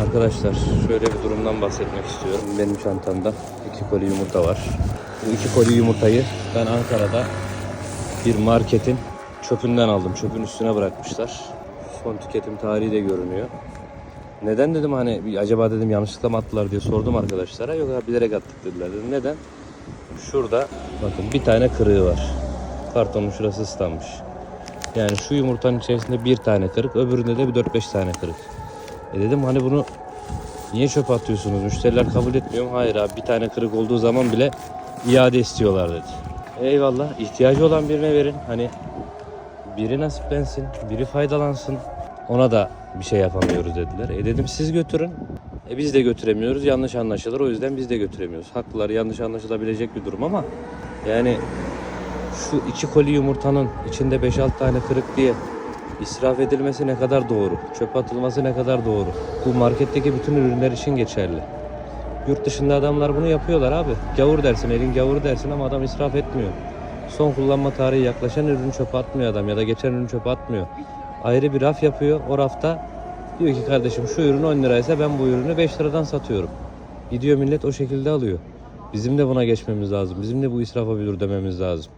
Arkadaşlar şöyle bir durumdan bahsetmek istiyorum. Benim çantamda iki koli yumurta var. Bu iki koli yumurtayı ben Ankara'da bir marketin çöpünden aldım. Çöpün üstüne bırakmışlar. Son tüketim tarihi de görünüyor. Neden dedim hani acaba dedim yanlışlıkla mı attılar diye sordum arkadaşlara. Yok abi bilerek attık dediler. Dedim neden? Şurada bakın bir tane kırığı var. Kartonun şurası ıslanmış. Yani şu yumurtanın içerisinde bir tane kırık, öbüründe de bir 4-5 tane kırık. E dedim hani bunu niye çöpe atıyorsunuz? Müşteriler kabul etmiyor mu? Hayır abi bir tane kırık olduğu zaman bile iade istiyorlar dedi. Eyvallah ihtiyacı olan birine verin. Hani biri nasiplensin, biri faydalansın. Ona da bir şey yapamıyoruz dediler. E dedim siz götürün. E biz de götüremiyoruz. Yanlış anlaşılır. O yüzden biz de götüremiyoruz. Haklılar yanlış anlaşılabilecek bir durum ama yani şu iki koli yumurtanın içinde 5-6 tane kırık diye israf edilmesi ne kadar doğru? Çöpe atılması ne kadar doğru? Bu marketteki bütün ürünler için geçerli. Yurt dışında adamlar bunu yapıyorlar abi. Gavur dersin, elin gavuru dersin ama adam israf etmiyor. Son kullanma tarihi yaklaşan ürünü çöpe atmıyor adam ya da geçen ürünü çöpe atmıyor. Ayrı bir raf yapıyor. O rafta diyor ki kardeşim şu ürün 10 liraysa ben bu ürünü 5 liradan satıyorum. Gidiyor millet o şekilde alıyor. Bizim de buna geçmemiz lazım. Bizim de bu israfa bir dur dememiz lazım.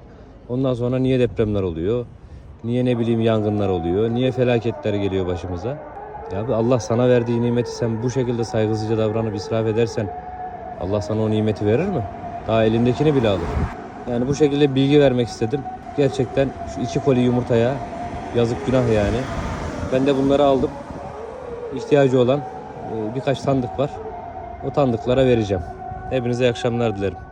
Ondan sonra niye depremler oluyor? Niye ne bileyim yangınlar oluyor? Niye felaketler geliyor başımıza? Ya abi Allah sana verdiği nimeti sen bu şekilde saygısızca davranıp israf edersen Allah sana o nimeti verir mi? Daha elindekini bile alır. Yani bu şekilde bilgi vermek istedim. Gerçekten şu iki koli yumurtaya yazık günah yani. Ben de bunları aldım. İhtiyacı olan e, birkaç tanıdık var. O tanıdıklara vereceğim. Hepinize iyi akşamlar dilerim.